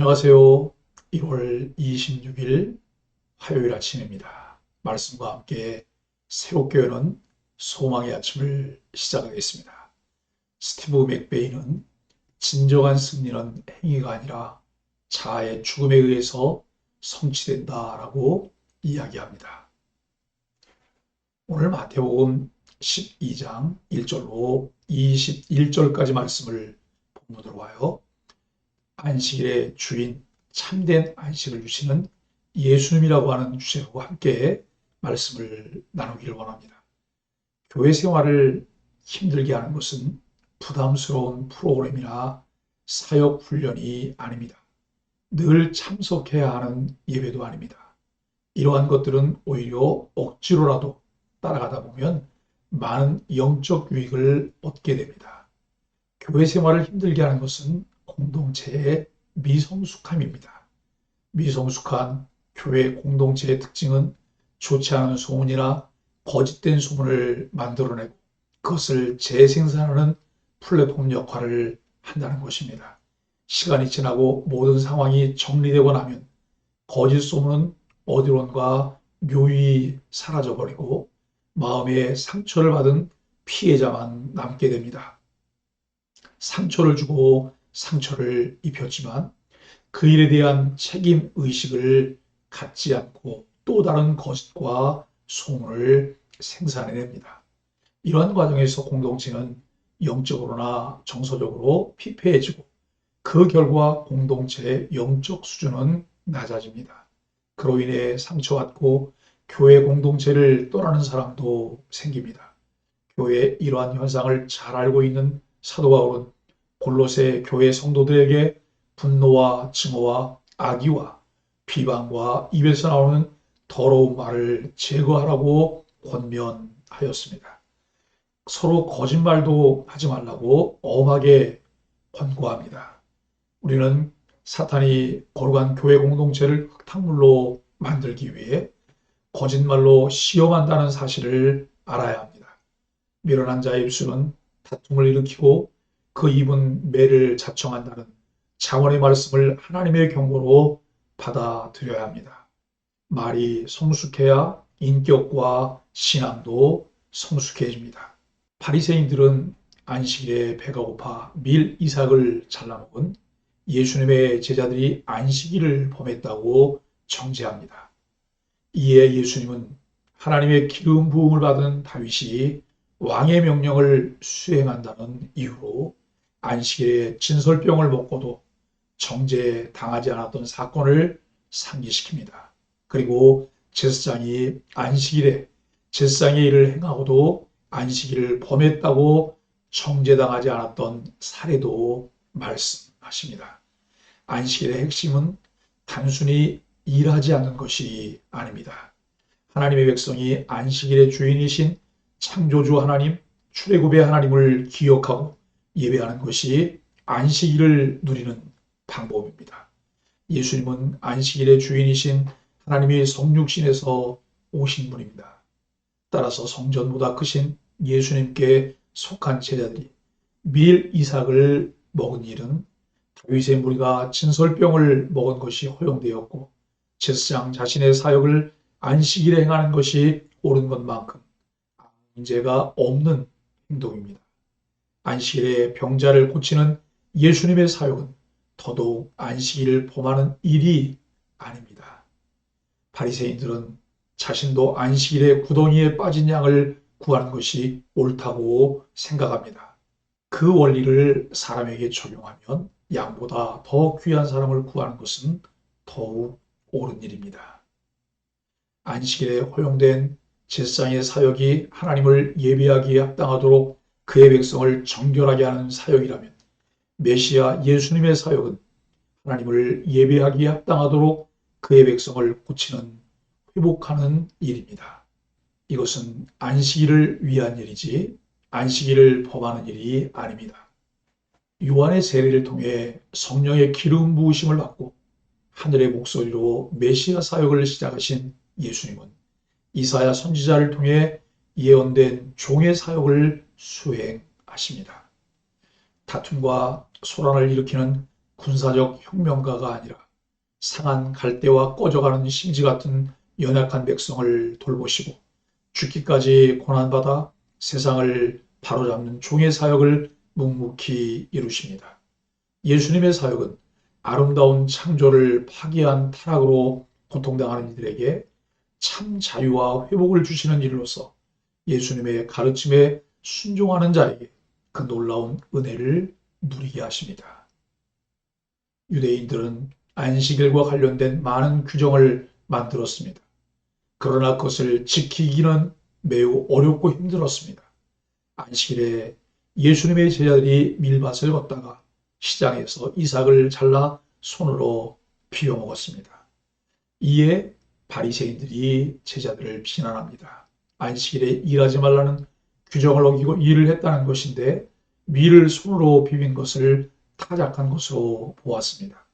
안녕하세요. 1월 26일 화요일 아침입니다. 말씀과 함께 새롭게 여는 소망의 아침을 시작하겠습니다. 스티브 맥베이는 진정한 승리는 행위가 아니라 자아의 죽음에 의해서 성취된다라고 이야기합니다. 오늘 마태복음 12장 1절로 21절까지 말씀을 본문으로 와요. 안식일의 주인, 참된 안식을 주시는 예수님이라고 하는 주제로 함께 말씀을 나누기를 원합니다. 교회 생활을 힘들게 하는 것은 부담스러운 프로그램이나 사역 훈련이 아닙니다. 늘 참석해야 하는 예배도 아닙니다. 이러한 것들은 오히려 억지로라도 따라가다 보면 많은 영적 유익을 얻게 됩니다. 교회 생활을 힘들게 하는 것은 공동체의 미성숙함입니다. 미성숙한 교회 공동체의 특징은 좋지 않은 소문이나 거짓된 소문을 만들어내고 그것을 재생산하는 플랫폼 역할을 한다는 것입니다. 시간이 지나고 모든 상황이 정리되고 나면 거짓 소문은 어디론가 묘히 사라져버리고 마음에 상처를 받은 피해자만 남게 됩니다. 상처를 주고 상처를 입혔지만 그 일에 대한 책임 의식을 갖지 않고 또 다른 것과 소문을 생산해냅니다. 이러한 과정에서 공동체는 영적으로나 정서적으로 피폐해지고 그 결과 공동체의 영적 수준은 낮아집니다. 그로 인해 상처받고 교회 공동체를 떠나는 사람도 생깁니다. 교회의 이러한 현상을 잘 알고 있는 사도 바울은 골로새 교회 성도들에게 분노와 증오와 악의와 비방과 입에서 나오는 더러운 말을 제거하라고 권면하였습니다. 서로 거짓말도 하지 말라고 엄하게 권고합니다. 우리는 사탄이 거룩한 교회 공동체를 흙탕물로 만들기 위해 거짓말로 시험한다는 사실을 알아야 합니다. 미련한 자의 입술은 다툼을 일으키고 그 입은 매를 자청한다는 장원의 말씀을 하나님의 경고로 받아들여야 합니다. 말이 성숙해야 인격과 신앙도 성숙해집니다. 바리새인들은 안식일에 배가 고파 밀 이삭을 잘라먹은 예수님의 제자들이 안식일을 범했다고 정죄합니다. 이에 예수님은 하나님의 기름 부음을 받은 다윗이 왕의 명령을 수행한다는 이유로 안식일에 진설병을 먹고도 정죄 당하지 않았던 사건을 상기시킵니다. 그리고 제사장이 안식일에 제사장의 일을 행하고도 안식일을 범했다고 정죄당하지 않았던 사례도 말씀하십니다. 안식일의 핵심은 단순히 일하지 않는 것이 아닙니다. 하나님의 백성이 안식일의 주인이신 창조주 하나님, 출애굽의 하나님을 기억하고 예배하는 것이 안식일을 누리는 방법입니다. 예수님은 안식일의 주인이신 하나님의 성육신에서 오신 분입니다. 따라서 성전보다 크신 예수님께 속한 제자들이 밀 이삭을 먹은 일은 다윗의 무리가 진설병을 먹은 것이 허용되었고 제사장 자신의 사역을 안식일에 행하는 것이 옳은 것만큼 문제가 없는 행동입니다. 안식일에 병자를 고치는 예수님의 사역은 더더욱 안식일을 범하는 일이 아닙니다. 바리새인들은 자신도 안식일의 구덩이에 빠진 양을 구하는 것이 옳다고 생각합니다. 그 원리를 사람에게 적용하면 양보다 더 귀한 사람을 구하는 것은 더욱 옳은 일입니다. 안식일에 허용된 제사장의 사역이 하나님을 예배하기에 합당하도록 그의 백성을 정결하게 하는 사역이라면 메시아 예수님의 사역은 하나님을 예배하기에 합당하도록 그의 백성을 고치는 회복하는 일입니다. 이것은 안식일을 위한 일이지 안식일을 범하는 일이 아닙니다. 요한의 세례를 통해 성령의 기름 부으심을 받고 하늘의 목소리로 메시아 사역을 시작하신 예수님은 이사야 선지자를 통해 예언된 종의 사역을 수행하십니다. 다툼과 소란을 일으키는 군사적 혁명가가 아니라 상한 갈대와 꺼져가는 심지 같은 연약한 백성을 돌보시고 죽기까지 고난받아 세상을 바로잡는 종의 사역을 묵묵히 이루십니다. 예수님의 사역은 아름다운 창조를 파괴한 타락으로 고통당하는 이들에게 참 자유와 회복을 주시는 일로서 예수님의 가르침에 순종하는 자에게 그 놀라운 은혜를 누리게 하십니다. 유대인들은 안식일과 관련된 많은 규정을 만들었습니다. 그러나 그것을 지키기는 매우 어렵고 힘들었습니다. 안식일에 예수님의 제자들이 밀밭을 걷다가 시장에서 이삭을 잘라 손으로 비워 먹었습니다. 이에 바리새인들이 제자들을 비난합니다. 안식일에 일하지 말라는 규정을 어기고 일을 했다는 것인데 밀을 손으로 비빈 것을 타작한 것으로 보았습니다.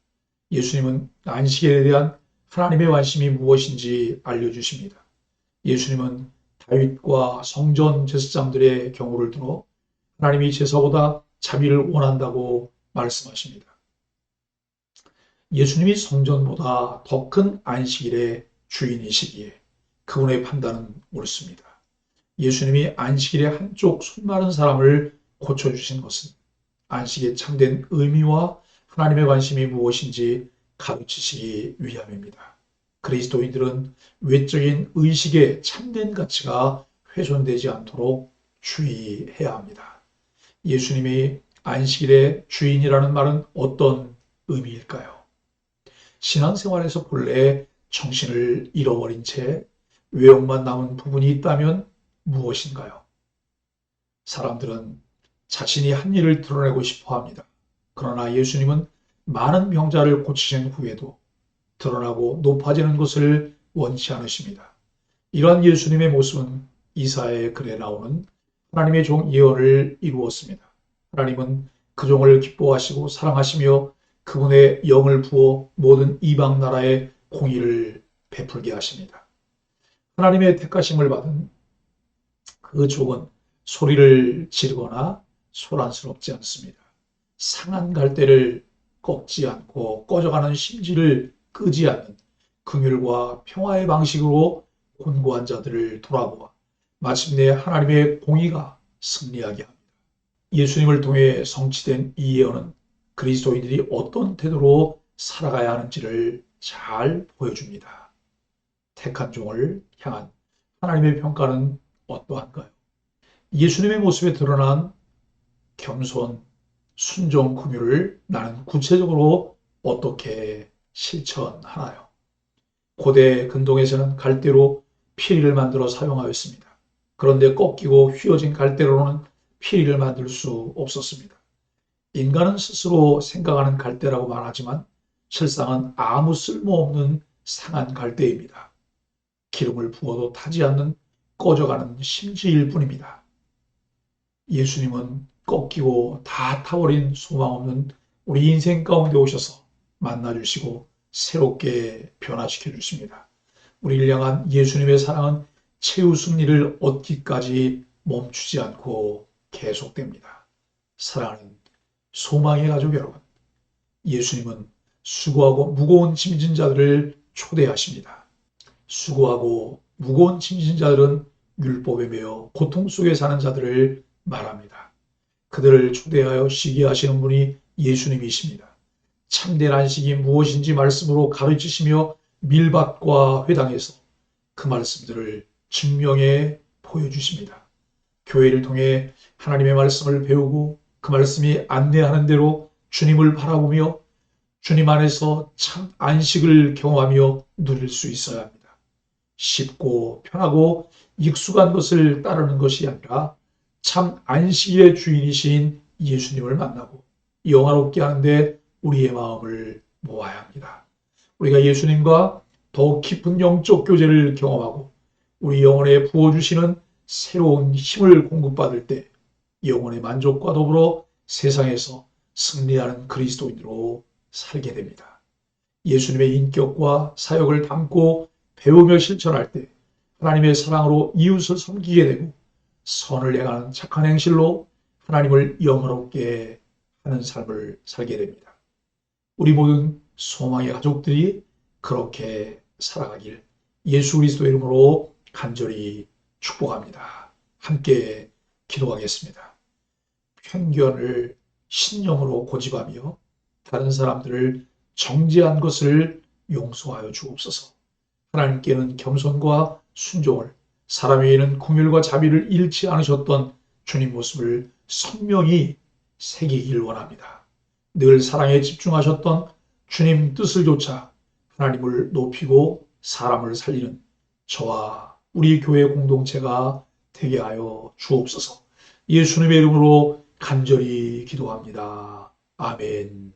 예수님은 안식일에 대한 하나님의 관심이 무엇인지 알려주십니다. 예수님은 다윗과 성전 제사장들의 경우를 들어 하나님이 제사보다 자비를 원한다고 말씀하십니다. 예수님이 성전보다 더 큰 안식일의 주인이시기에 그분의 판단은 옳습니다. 예수님이 안식일에 한쪽 손 마른 사람을 고쳐주신 것은 안식의 참된 의미와 하나님의 관심이 무엇인지 가르치시기 위함입니다. 그리스도인들은 외적인 의식의 참된 가치가 훼손되지 않도록 주의해야 합니다. 예수님이 안식일의 주인이라는 말은 어떤 의미일까요? 신앙생활에서 본래 정신을 잃어버린 채 외형만 남은 부분이 있다면 무엇인가요? 사람들은 자신이 한 일을 드러내고 싶어 합니다. 그러나 예수님은 많은 병자를 고치신 후에도 드러나고 높아지는 것을 원치 않으십니다. 이러한 예수님의 모습은 이사의 글에 나오는 하나님의 종 예언을 이루었습니다. 하나님은 그 종을 기뻐하시고 사랑하시며 그분의 영을 부어 모든 이방 나라에 공의를 베풀게 하십니다. 하나님의 택하심을 받은 그 종은 소리를 지르거나 소란스럽지 않습니다. 상한 갈대를 꺾지 않고 꺼져가는 심지를 끄지 않는 긍휼과 평화의 방식으로 곤고한 자들을 돌아보아 마침내 하나님의 공의가 승리하게 합니다. 예수님을 통해 성취된 이 예언은 그리스도인들이 어떤 태도로 살아가야 하는지를 잘 보여줍니다. 택한 종을 향한 하나님의 평가는 어떠한가요? 예수님의 모습에 드러난 겸손, 순종, 긍휼을 나는 구체적으로 어떻게 실천하나요? 고대 근동에서는 갈대로 피리를 만들어 사용하였습니다. 그런데 꺾이고 휘어진 갈대로는 피리를 만들 수 없었습니다. 인간은 스스로 생각하는 갈대라고 말하지만 실상은 아무 쓸모없는 상한 갈대입니다. 기름을 부어도 타지 않는 꺼져가는 심지일 뿐입니다. 예수님은 꺾이고 다 타버린 소망 없는 우리 인생 가운데 오셔서 만나주시고 새롭게 변화시켜 주십니다. 우리를 향한 예수님의 사랑은 최우순 일을 얻기까지 멈추지 않고 계속됩니다. 사랑하는 소망의 가족 여러분, 예수님은 수고하고 무거운 짐진 자들을 초대하십니다. 수고하고 무거운 짐진 자들은 율법에 매여 고통 속에 사는 자들을 말합니다. 그들을 초대하여 쉬게 하시는 분이 예수님이십니다. 참된 안식이 무엇인지 말씀으로 가르치시며 밀밭과 회당에서 그 말씀들을 증명해 보여주십니다. 교회를 통해 하나님의 말씀을 배우고 그 말씀이 안내하는 대로 주님을 바라보며 주님 안에서 참 안식을 경험하며 누릴 수 있어야 합니다. 쉽고 편하고 익숙한 것을 따르는 것이 아니라 참 안식의 주인이신 예수님을 만나고 영화롭게 하는데 우리의 마음을 모아야 합니다. 우리가 예수님과 더욱 깊은 영적 교제를 경험하고 우리 영혼에 부어주시는 새로운 힘을 공급받을 때 영혼의 만족과 더불어 세상에서 승리하는 그리스도인으로 살게 됩니다. 예수님의 인격과 사역을 담고 배우며 실천할 때 하나님의 사랑으로 이웃을 섬기게 되고 선을 행하는 착한 행실로 하나님을 영화롭게 하는 삶을 살게 됩니다. 우리 모든 소망의 가족들이 그렇게 살아가길 예수 그리스도의 이름으로 간절히 축복합니다. 함께 기도하겠습니다. 편견을 신념으로 고집하며 다른 사람들을 정죄한 것을 용서하여 주옵소서. 하나님께는 겸손과 순종을, 사람에게는 궁율과 자비를 잃지 않으셨던 주님 모습을 선명히 새기길 원합니다. 늘 사랑에 집중하셨던 주님 뜻을 조차 하나님을 높이고 사람을 살리는 저와 우리 교회 공동체가 되게 하여 주옵소서. 예수님의 이름으로 간절히 기도합니다. 아멘.